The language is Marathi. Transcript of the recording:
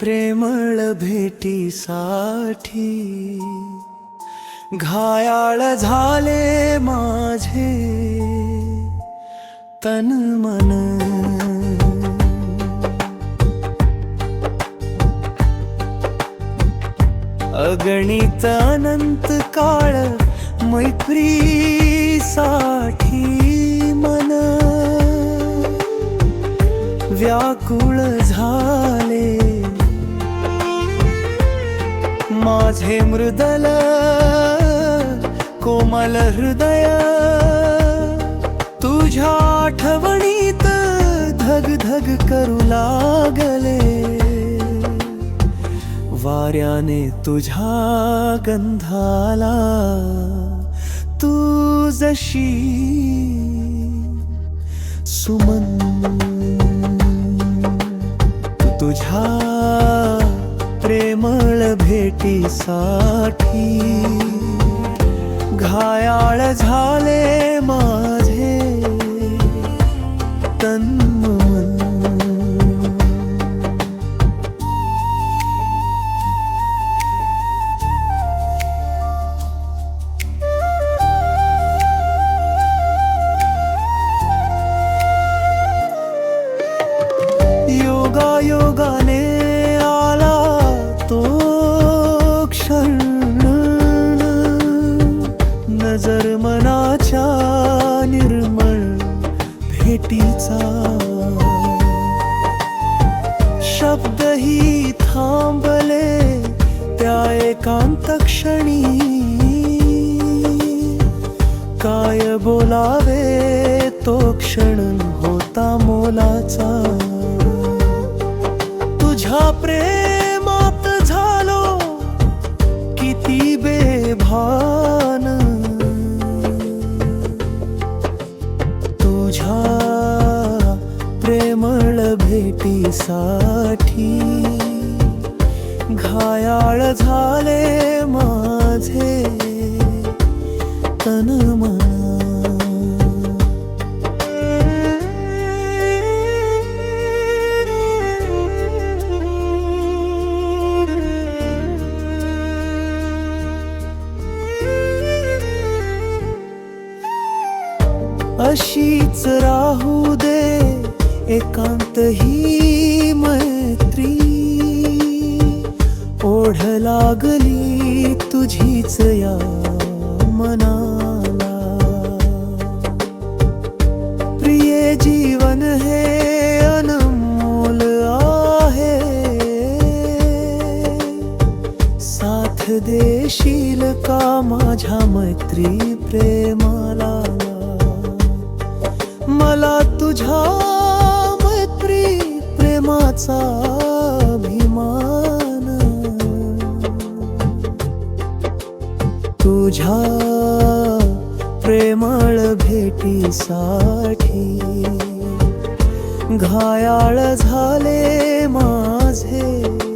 प्रेमळ भेटीसाठी घायाळ झाले माझे तन मन. अगणित अनंत काळ व्याकुळ झाले. माझे मृदल कोमल हृदय तुझ्या आठवणीत धग धग करू लागले. वाऱ्याने तुझ्या गंधाला तू जशी सुमन भेटीसाठी घायाळ झाले माझे तन योगा योगा भेटीचा शब्दही थांबले त्या एकांत क्षणी काय बोलावे तो क्षण होता मोलाचा. तुझ्या प्रेम प्रेमळ भेटीसाठी घायाळ झाले माझे तन अशीच राहू दे. एकांत ही मैत्री ओढ लागली तुझीच या मनाला. प्रिय जीवन हे अनमोल आहे. साथ देशील का माझ्या मैत्री प्रेमाला? प्रेमाचा अभिमान. तुझ्या प्रेमळ भेटीसाठी घायाळ झाले माझे.